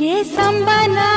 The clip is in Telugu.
ये संबना